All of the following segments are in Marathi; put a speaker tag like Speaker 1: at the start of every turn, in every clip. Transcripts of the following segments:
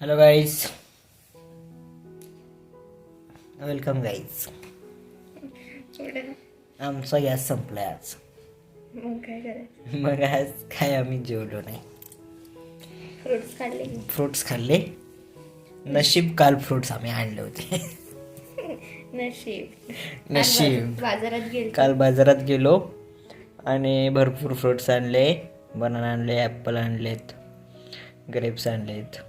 Speaker 1: हॅलो गाईज वेलकम गाईज आमचा गॅस संपलाय आज.
Speaker 2: मग काय करायचं
Speaker 1: मग आज काय आम्ही जेवलो नाही.
Speaker 2: फ्रुट्स काढले
Speaker 1: फ्रुट्स खाल्ले. नशीब काल फ्रुट्स आम्ही आणले होते.
Speaker 2: नशीब.
Speaker 1: नशीब.
Speaker 2: बाजारात गेले
Speaker 1: काल बाजारात गेलो आणि भरपूर फ्रुट्स आणले. बनाना आणले ॲपल आणलेत. ग्रेप्स आणलेत.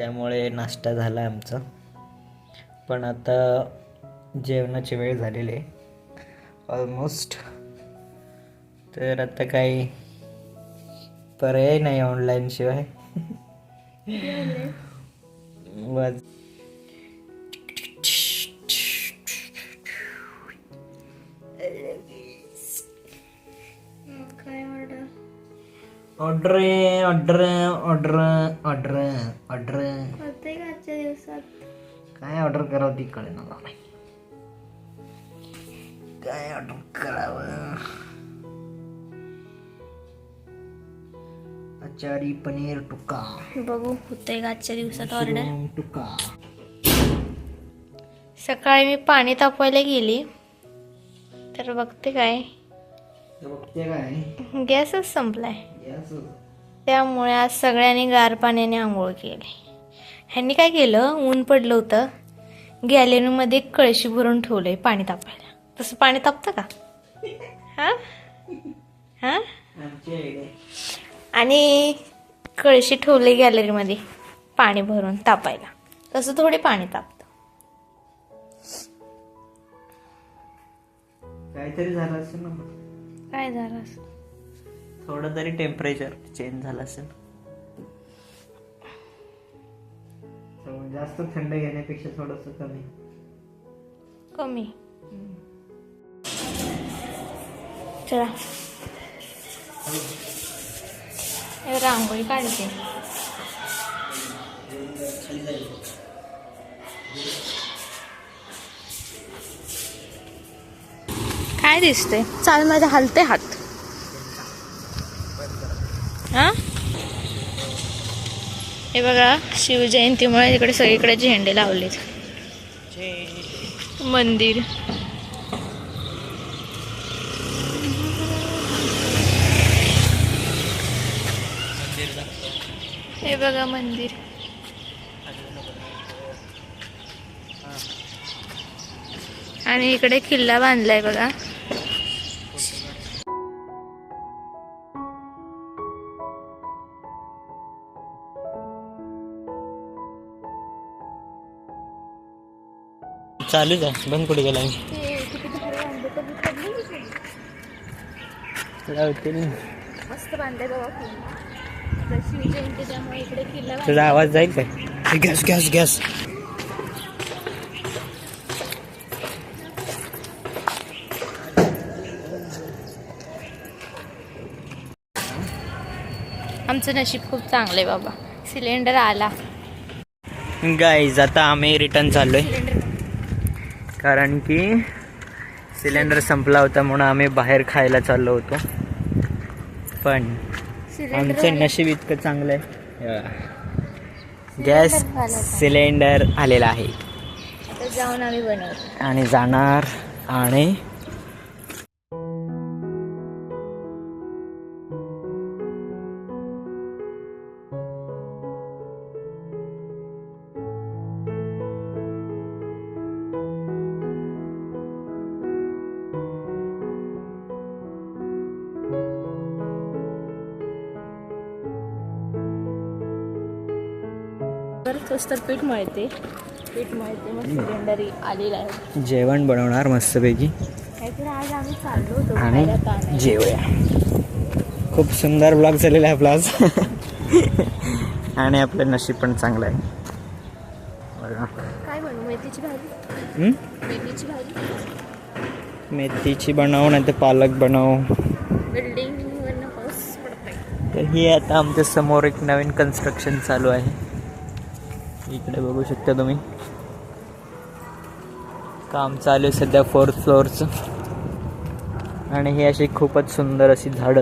Speaker 1: त्यामुळे नाश्ता झाला आमचा. पण आता जेवणाची वेळ झालेली आहे. ऑलमोस्ट तर आता काही पर्याय नाही online
Speaker 2: order
Speaker 1: order order order order
Speaker 2: होते का आजच्या दिवसात.
Speaker 1: काय ऑर्डर करावं ती कळेना मला. काय ऑर्डर करावं? आचारी पनीर टुक्का.
Speaker 2: बघू होते का आजच्या दिवसात ऑर्डर
Speaker 1: टुक्का.
Speaker 2: सकाळी मी पाणी तापवायला गेली. तर बघते काय.
Speaker 1: काय
Speaker 2: गॅसच संपलाय. त्यामुळे आज सगळ्यांनी गार पाण्याने आंघोळ केली. ह्यांनी काय केलं? ऊन पडलं होतं. गॅलरीमध्ये एक कळशी भरून ठेवलंय पाणी तापायला. तसं पाणी तापतं का? हां? हां? आणि कळशी ठेवली गॅलरीमध्ये पाणी भरून तापायला. तसं थोडे पाणी तापतं.
Speaker 1: काहीतरी झालं असेल ना
Speaker 2: काय झालं असं?
Speaker 1: थोडं तरी टेम्परेचर चेंज झालं असेल. जास्त थंड घेण्यापेक्षा थोडस कमी.
Speaker 2: कमी. चला. हे रांगोळी काढते. काय दिसते? चाल माझा हलते हात. हां? हे बघा शिवजयंतीमुळे इकडे सगळीकडे झेंडे लावलेत. मंदिर. हे बघा मंदिर. आणि इकडे किल्ला बांधलाय बघा.
Speaker 1: चालूच आहे. बंद कुठे गेला तुझा आवाज जाईल काय? गॅस गॅस गॅस
Speaker 2: आमचं नशीब खूप चांगलं आहे बाबा. सिलेंडर आला.
Speaker 1: गाईज आता आम्ही रिटर्न चाललोय. कारण की सिलेंडर संपला होता म्हणून आम्ही बाहेर खायला चाललो होतो. पण आमचं नशीब इतकं चांगलं आहे. गॅस सिलेंडर आलेला आहे.
Speaker 2: आता जाऊन आम्ही बनवतो.
Speaker 1: आणि जाणार आणि
Speaker 2: तोच तर पीठ मळते. पीठ मळते मग सिलेंडर आलेला आहे.
Speaker 1: जेवण बनवणार मस्तपैकी.
Speaker 2: काहीतरी आज आम्ही चाललो होतो
Speaker 1: आणि
Speaker 2: बाहेर आता आणायला.
Speaker 1: जेवूया. खूप सुंदर ब्लॉग झालेला आहे आपला आज. आणि आपलं नशीब पण चांगलं आहे. बघा.
Speaker 2: काय बनवू मेथीची भाजी? मेथीची भाजी.
Speaker 1: मेथीची बनव नाही तर पालक बनव.
Speaker 2: बिल्डिंग वरनं पाऊस पडतोय.
Speaker 1: तर ही आता आमच्यासमोर एक नवीन कन्स्ट्रक्शन चालू आहे. इकडे बघू शकता तुम्ही. काम चालू आहे सध्या फोर्थ फ्लोअरचं आणि ही अशी खूपच सुंदर अशी झाडं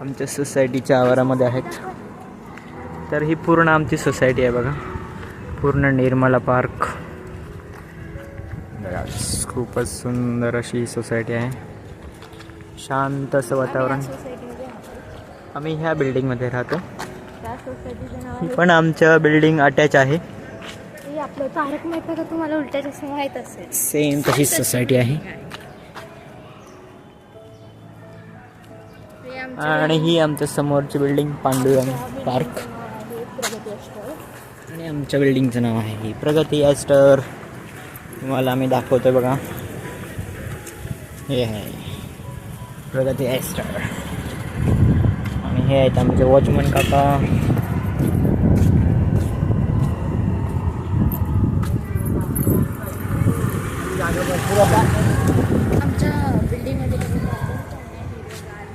Speaker 1: आमच्या सोसायटीच्या आवारामध्ये आहेत. तर ही पूर्ण आमची सोसायटी आहे बघा. पूर्ण निर्मला पार्क. बघा खूपच सुंदर अशी सोसायटी आहे. शांत असं वातावरण. आम्ही ह्या बिल्डिंगमध्ये राहतो. ही पण आमच्या बिल्डिंग अटॅच आहे.
Speaker 2: आपलं तारक मेहता का तुम्हाला उलट्या चष्मा माहीत असेल.
Speaker 1: सेम तशीच सोसायटी आहे.
Speaker 2: हे आमचं
Speaker 1: आणि ही आमच्या समोरची बिल्डिंग पांडुरंग पार्क
Speaker 2: आहे प्रगती असतं
Speaker 1: आणि आमच्या बिल्डिंगचं नाव आहे ही. प्रगती ॲस्टर तुम्हाला आम्ही दाखवतोय बघा. हे आहे. प्रगती ॲस्टर हे आहेत आमचे वॉचमन काका.
Speaker 2: आमच्या बिल्डिंगमध्ये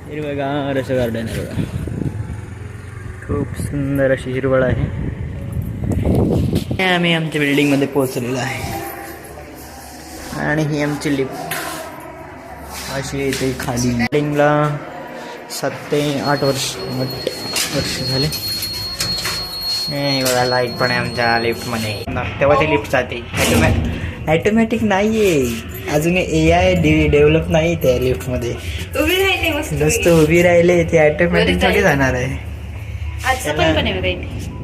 Speaker 1: हिरवेगार असं गार्डन आहे बघा. खूप सुंदर अशी हिरवळ आहे. आम्ही आमच्या बिल्डिंगमध्ये पोहोचलेलो आहे. आणि ही आमची लिफ्ट अशी येते खाली बिल्डिंगला सात ते आठ वर्ष आठ वर्ष झाले. हे बघा लाइट पण आहे आमच्या लिफ्टमध्ये तेव्हा ती लिफ्ट जाते ॲटोमॅटिक नाही आहे अजून ए आय डेव्हलप नाही त्या लिफ्टमध्ये
Speaker 2: उभी राहिली मस्त
Speaker 1: नुसतं उभी राहिले ते ऑटोमॅटिक थोडी जाणार आहे.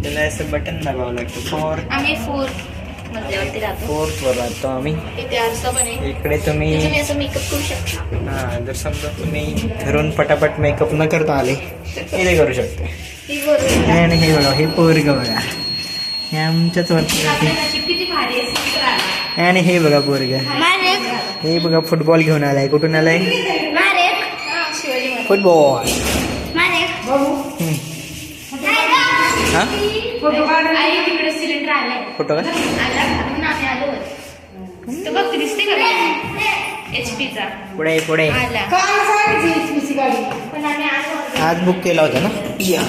Speaker 1: त्याला असं बटन दाबावं लागतं. फोर्थ
Speaker 2: आम्ही फोर्थ मजल्यावरती राहतो.
Speaker 1: फोर्थ वर राहतो आम्ही.
Speaker 2: इथे आरसा पण आहे.
Speaker 1: इकडे तुम्ही
Speaker 2: इथे तुम्ही असं मेकअप करू शकता.
Speaker 1: हा जर समजा तुम्ही घरून पटापट मेकअप न करता आले इथे करू शकतो.
Speaker 2: ही
Speaker 1: आणि हे बघा हे पोरग बघा. हे आमच्याच वरती
Speaker 2: किती भारी आहे.
Speaker 1: आणि हे बघा पोरग.
Speaker 2: मारेक
Speaker 1: हे बघा फुटबॉल घेऊन आलाय. कुठून आलाय?
Speaker 2: मारेक शिवाजी महाराज
Speaker 1: फुटबॉल
Speaker 2: मारेक
Speaker 1: हा?
Speaker 2: आई तिकडे सिलेंडर आलाय.
Speaker 1: फोटो का?
Speaker 2: आलो. तो बघ दिसते का? एच पीचा
Speaker 1: पुढे पुढे.
Speaker 2: आला.
Speaker 1: आज बुक केला होता ना? या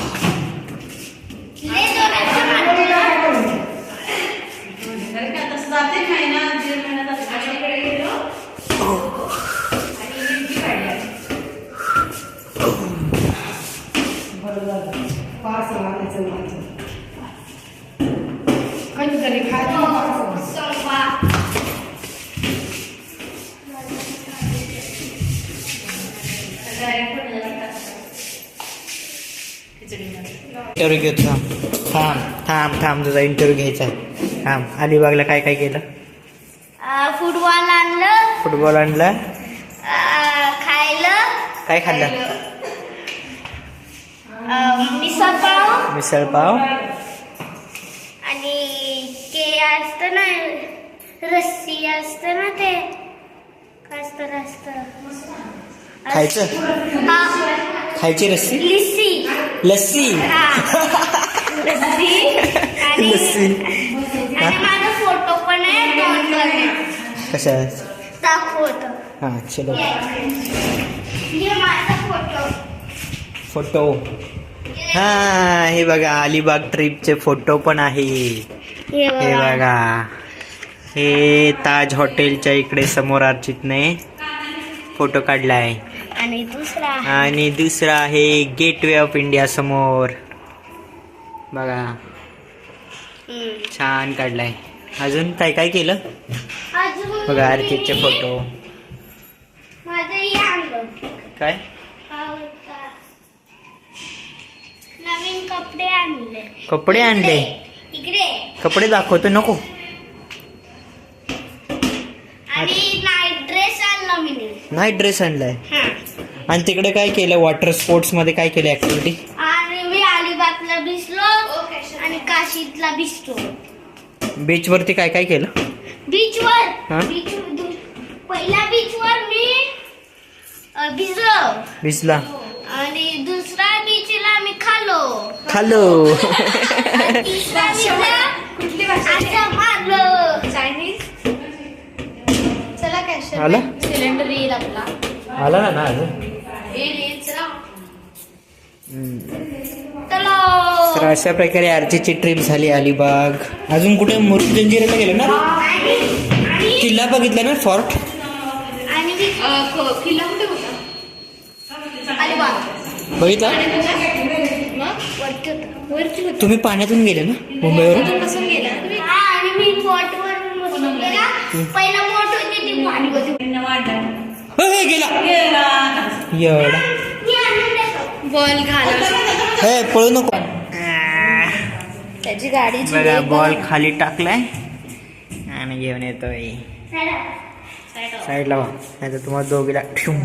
Speaker 1: इंटरव्ह्यू घेतो थांब थांब थांब तुझा इंटरव्ह्यू घ्यायचा आहे. थांब अलिबागला काय काय केलं?
Speaker 2: फुटबॉल आणलं.
Speaker 1: फुटबॉल आणला.
Speaker 2: खायलं.
Speaker 1: काय खाल्लं?
Speaker 2: आ, मिसळ पाव.
Speaker 1: मिसळ पाव.
Speaker 2: आणि ते असतं ना रस्सी असतं ना ते. काय असतं असतं.
Speaker 1: खायचं?
Speaker 2: हा.
Speaker 1: खायची रस्सी?
Speaker 2: लिस्सी
Speaker 1: लस्सी
Speaker 2: लस्सी आणि
Speaker 1: लस्सी
Speaker 2: आणि माझा फोटो पण आहे
Speaker 1: कशा
Speaker 2: दाखवतो.
Speaker 1: हां चलो.
Speaker 2: फोटो
Speaker 1: फोटो हा हे बघा अलिबाग ट्रिपचे फोटो पण आहे.
Speaker 2: हे बघा.
Speaker 1: हे ताज हॉटेलच्या इकडे समोर अर्चितने फोटो काढलाय.
Speaker 2: आणि दुसरा
Speaker 1: आणि दुसरा आहे गेटवे ऑफ इंडिया समोर. बघा. छान काढलाय. अजून काय काय केलं? बघा अर्चितचे फोटो काय?
Speaker 2: नवीन कपडे आणले.
Speaker 1: कपडे आणले? कपडे दाखवतो नको.
Speaker 2: आणि नाईट ड्रेस आणला मी.
Speaker 1: नाईट ड्रेस आणलाय.
Speaker 2: हा.
Speaker 1: आणि तिकडे काय केलं? वॉटर स्पोर्ट्समध्ये काय केलं ऍक्टिव्हिटी
Speaker 2: आणि मी अलिबागला भिजलो आणि काशीतला भिजतो.
Speaker 1: बीच वरती काय काय केलं?
Speaker 2: बीचवर
Speaker 1: हा?
Speaker 2: बीच पहिल्या बीचवर मी अ, भिजलो.
Speaker 1: भिजला.
Speaker 2: आणि दुसऱ्या बीचला मी खालो.
Speaker 1: खालो.
Speaker 2: तिसऱ्या बीचला कुठली भाषा मारलो. चायनीज चला कॅश
Speaker 1: आला?
Speaker 2: सिलेंडर येईल आपला.
Speaker 1: आला ना ना अजून
Speaker 2: येईल येईल चला
Speaker 1: हम्म.
Speaker 2: चलो
Speaker 1: तर अशा प्रकारे आरतीची ट्रिप झाली अलिबाग. अजून कुठे मुरुड जंजिराला गेलं ना?
Speaker 2: आणि
Speaker 1: किल्ला बघितला ना फॉर्ट
Speaker 2: आणि मी किल्ला कुठे होता अलिबाग.
Speaker 1: बघितला? तुम्ही पाण्यातून गेले ना
Speaker 2: बसून गेला.
Speaker 3: हा, आणि मी बोटवर बसून गेला. पहिला बोट होती ती पाणी होती.
Speaker 1: हे, गेला. एवढा.
Speaker 2: बॉल घाला.
Speaker 1: हे पळू नको.
Speaker 2: त्याची गाडी
Speaker 1: बघा बॉल खाली टाकलाय. आणि घेऊन येतोय. साईडला नाही तर तुम्हाला दोघीला ठुम.